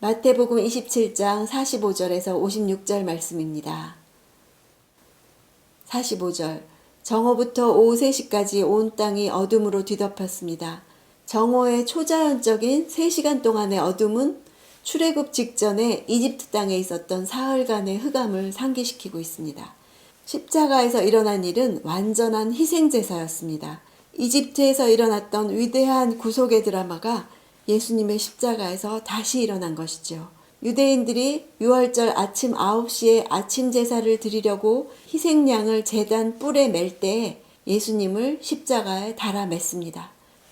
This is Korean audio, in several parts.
마태복음 27장 45절에서 56절 말씀입니다. 45절 정오부터 오후 3시까지 온 땅이 어둠으로 뒤덮였습니다. 정오의 초자연적인 3시간 동안의 어둠은 출애굽 직전에 이집트 땅에 있었던 사흘간의 흑암을 상기시키고 있습니다. 십자가에서 일어난 일은 완전한 희생제사였습니다. 이집트에서 일어났던 위대한 구속의 드라마가 예수님의 십자가에서 다시 일어난 것이죠. 유대인들이 6월절 아침 9시에 아침 제사를 드리려고 희생양을 제단 뿔에 맬 때에 예수님을 십자가에 달아 맸습니다.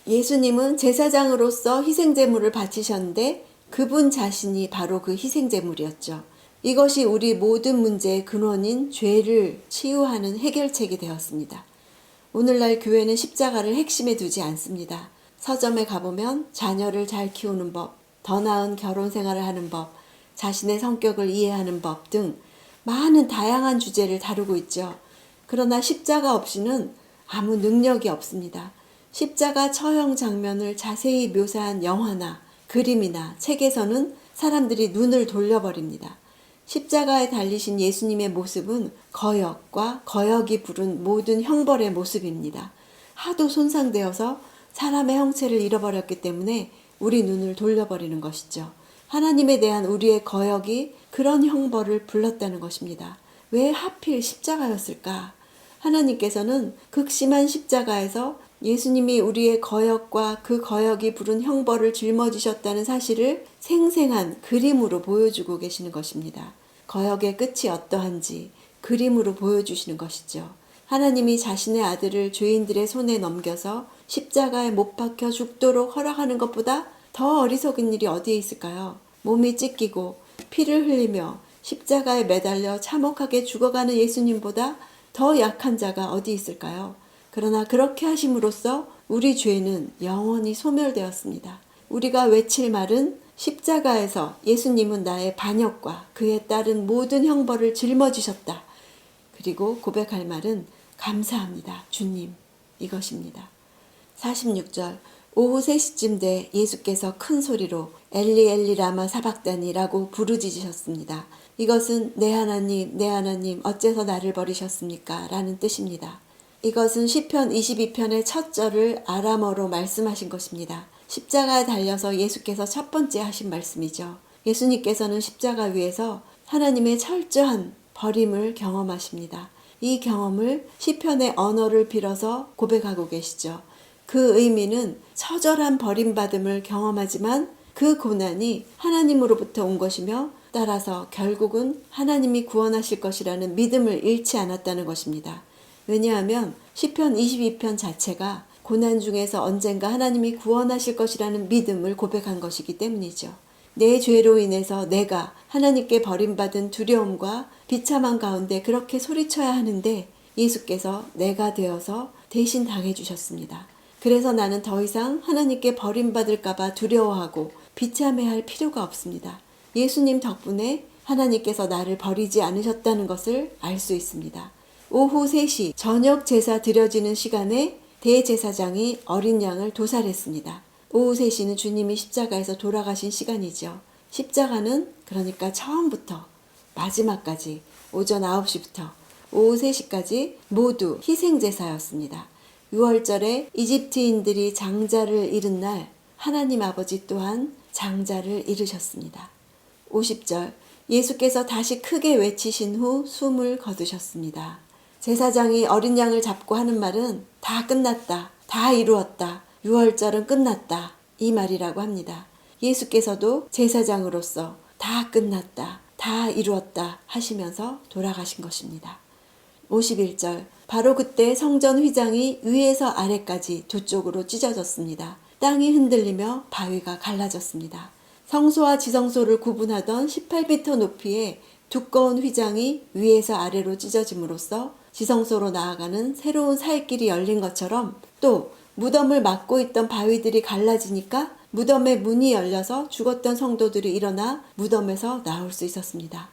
예수님은 제사장으로서 희생제물을 바치셨는데 그분 자신이 바로 그 희생제물이었죠. 이것이 우리 모든 문제의 근원인 죄를 치유하는 해결책이 되었습니다. 오늘날 교회는 십자가를 핵심에 두지 않습니다. 서점에 가보면 자녀를 잘 키우는 법, 더 나은 결혼 생활을 하는 법, 자신의 성격을 이해하는 법 등 많은 다양한 주제를 다루고 있죠. 그러나 십자가 없이는 아무 능력이 없습니다. 십자가 처형 장면을 자세히 묘사한 영화나 그림이나 책에서는 사람들이 눈을 돌려버립니다. 십자가에 달리신 예수님의 모습은 거역과 거역이 부른 모든 형벌의 모습입니다. 하도 손상되어서 사람의 형체를 잃어버렸기 때문에 우리 눈을 돌려버리는 것이죠. 하나님에 대한 우리의 거역이 그런 형벌을 불렀다는 것입니다. 왜 하필 십자가였을까? 하나님께서는 극심한 십자가에서 예수님이 우리의 거역과 그 거역이 부른 형벌을 짊어지셨다는 사실을 생생한 그림으로 보여주고 계시는 것입니다. 거역의 끝이 어떠한지 그림으로 보여주시는 것이죠. 하나님이 자신의 아들을 죄인들의 손에 넘겨서 십자가에 못 박혀 죽도록 허락하는 것보다 더 어리석은 일이 어디에 있을까요? 몸이 찢기고 피를 흘리며 십자가에 매달려 참혹하게 죽어가는 예수님보다 더 약한 자가 어디 있을까요? 그러나 그렇게 하심으로써 우리 죄는 영원히 소멸되었습니다. 우리가 외칠 말은 십자가에서 예수님은 나의 반역과 그에 따른 모든 형벌을 짊어지셨다. 그리고 고백할 말은 감사합니다. 주님. 이것입니다. 46절 오후 3시쯤 돼 예수께서 큰 소리로 엘리 엘리 라마 사박다니라고 부르짖으셨습니다. 이것은 내 하나님 내 하나님 어째서 나를 버리셨습니까? 라는 뜻입니다. 이것은 시편 22편의 첫 절을 아람어로 말씀하신 것입니다. 십자가에 달려서 예수께서 첫 번째 하신 말씀이죠. 예수님께서는 십자가 위에서 하나님의 철저한 버림을 경험하십니다. 이 경험을 시편의 언어를 빌어서 고백하고 계시죠. 그 의미는 처절한 버림받음을 경험하지만 그 고난이 하나님으로부터 온 것이며 따라서 결국은 하나님이 구원하실 것이라는 믿음을 잃지 않았다는 것입니다. 왜냐하면 시편 22편 자체가 고난 중에서 언젠가 하나님이 구원하실 것이라는 믿음을 고백한 것이기 때문이죠. 내 죄로 인해서 내가 하나님께 버림받은 두려움과 비참한 가운데 그렇게 소리쳐야 하는데 예수께서 내가 되어서 대신 당해 주셨습니다. 그래서 나는 더 이상 하나님께 버림받을까봐 두려워하고 비참해할 필요가 없습니다. 예수님 덕분에 하나님께서 나를 버리지 않으셨다는 것을 알 수 있습니다. 오후 3시 저녁 제사 드려지는 시간에 대제사장이 어린 양을 도살했습니다. 오후 3시는 주님이 십자가에서 돌아가신 시간이죠. 십자가는 그러니까 처음부터 마지막까지 오전 9시부터 오후 3시까지 모두 희생제사였습니다. 6월절에 이집트인들이 장자를 잃은 날 하나님 아버지 또한 장자를 잃으셨습니다. 50절 예수께서 다시 크게 외치신 후 숨을 거두셨습니다. 제사장이 어린 양을 잡고 하는 말은 다 끝났다. 다 이루었다. 6월절은 끝났다. 이 말이라고 합니다. 예수께서도 제사장으로서 다 끝났다. 다 이루었다 하시면서 돌아가신 것입니다. 51절 바로 그때 성전 휘장이 위에서 아래까지 두 쪽으로 찢어졌습니다. 땅이 흔들리며 바위가 갈라졌습니다. 성소와 지성소를 구분하던 18m 높이의 두꺼운 휘장이 위에서 아래로 찢어짐으로써 지성소로 나아가는 새로운 살길이 열린 것처럼 또 무덤을 막고 있던 바위들이 갈라지니까 무덤의 문이 열려서 죽었던 성도들이 일어나 무덤에서 나올 수 있었습니다.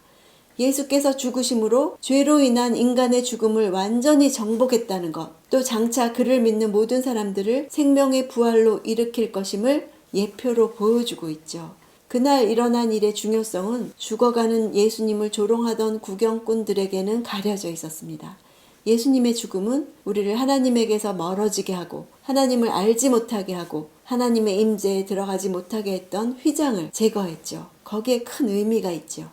예수께서 죽으심으로 죄로 인한 인간의 죽음을 완전히 정복했다는 것, 또 장차 그를 믿는 모든 사람들을 생명의 부활로 일으킬 것임을 예표로 보여주고 있죠. 그날 일어난 일의 중요성은 죽어가는 예수님을 조롱하던 구경꾼들에게는 가려져 있었습니다. 예수님의 죽음은 우리를 하나님에게서 멀어지게 하고 하나님을 알지 못하게 하고 하나님의 임재에 들어가지 못하게 했던 휘장을 제거했죠. 거기에 큰 의미가 있죠.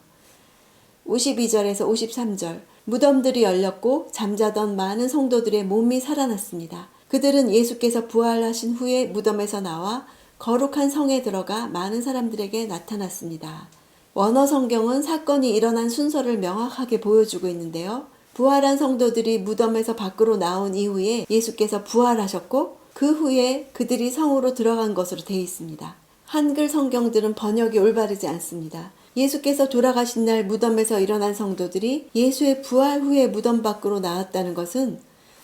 52절에서 53절 무덤들이 열렸고 잠자던 많은 성도들의 몸이 살아났습니다. 그들은 예수께서 부활하신 후에 무덤에서 나와 거룩한 성에 들어가 많은 사람들에게 나타났습니다. 원어 성경은 사건이 일어난 순서를 명확하게 보여주고 있는데요. 부활한 성도들이 무덤에서 밖으로 나온 이후에 예수께서 부활하셨고 그 후에 그들이 성으로 들어간 것으로 되어 있습니다. 한글 성경들은 번역이 올바르지 않습니다. 예수께서 돌아가신 날 무덤에서 일어난 성도들이 예수의 부활 후에 무덤 밖으로 나왔다는 것은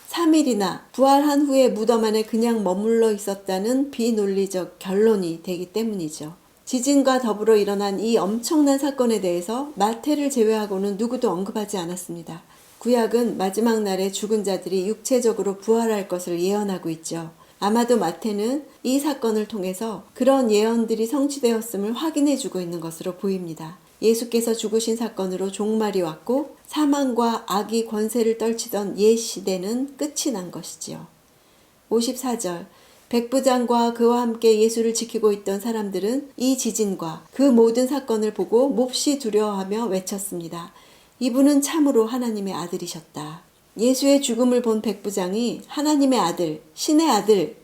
3일이나 부활한 후에 무덤 안에 그냥 머물러 있었다는 비논리적 결론이 되기 때문이죠. 지진과 더불어 일어난 이 엄청난 사건에 대해서 마태를 제외하고는 누구도 언급하지 않았습니다. 구약은 마지막 날에 죽은 자들이 육체적으로 부활할 것을 예언하고 있죠. 아마도 마태는 이 사건을 통해서 그런 예언들이 성취되었음을 확인해 주고 있는 것으로 보입니다. 예수께서 죽으신 사건으로 종말이 왔고 사망과 악이 권세를 떨치던 옛 시대는 끝이 난 것이지요. 54절 백부장과 그와 함께 예수를 지키고 있던 사람들은 이 지진과 그 모든 사건을 보고 몹시 두려워하며 외쳤습니다. 이분은 참으로 하나님의 아들이셨다. 예수의 죽음을 본 백부장이 하나님의 아들, 신의 아들,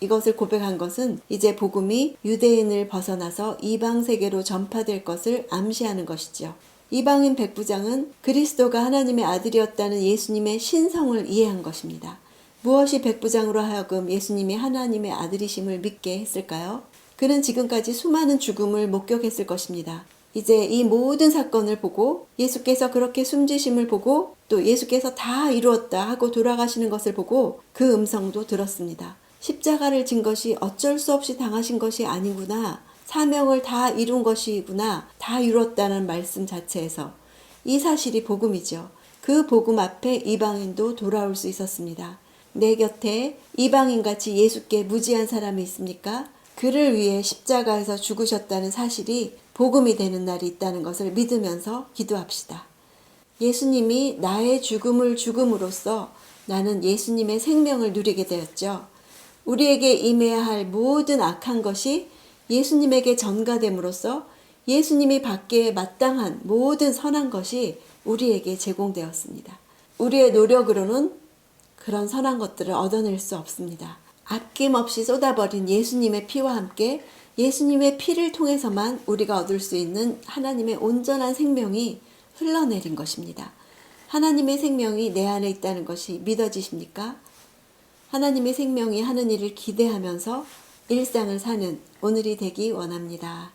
이것을 고백한 것은 이제 복음이 유대인을 벗어나서 이방 세계로 전파될 것을 암시하는 것이죠. 이방인 백부장은 그리스도가 하나님의 아들이었다는 예수님의 신성을 이해한 것입니다. 무엇이 백부장으로 하여금 예수님이 하나님의 아들이심을 믿게 했을까요? 그는 지금까지 수많은 죽음을 목격했을 것입니다. 이제 이 모든 사건을 보고 예수께서 그렇게 숨지심을 보고 또 예수께서 다 이루었다 하고 돌아가시는 것을 보고 그 음성도 들었습니다. 십자가를 진 것이 어쩔 수 없이 당하신 것이 아니구나. 사명을 다 이룬 것이구나. 다 이뤘다는 말씀 자체에서 이 사실이 복음이죠. 그 복음 앞에 이방인도 돌아올 수 있었습니다. 내 곁에 이방인같이 예수께 무지한 사람이 있습니까? 그를 위해 십자가에서 죽으셨다는 사실이 복음이 되는 날이 있다는 것을 믿으면서 기도합시다. 예수님이 나의 죽음을 죽음으로써 나는 예수님의 생명을 누리게 되었죠. 우리에게 임해야 할 모든 악한 것이 예수님에게 전가됨으로써 예수님이 받기에 마땅한 모든 선한 것이 우리에게 제공되었습니다. 우리의 노력으로는 그런 선한 것들을 얻어낼 수 없습니다. 아낌없이 쏟아버린 예수님의 피와 함께 예수님의 피를 통해서만 우리가 얻을 수 있는 하나님의 온전한 생명이 흘러내린 것입니다. 하나님의 생명이 내 안에 있다는 것이 믿어지십니까? 하나님의 생명이 하는 일을 기대하면서 일상을 사는 오늘이 되기 원합니다.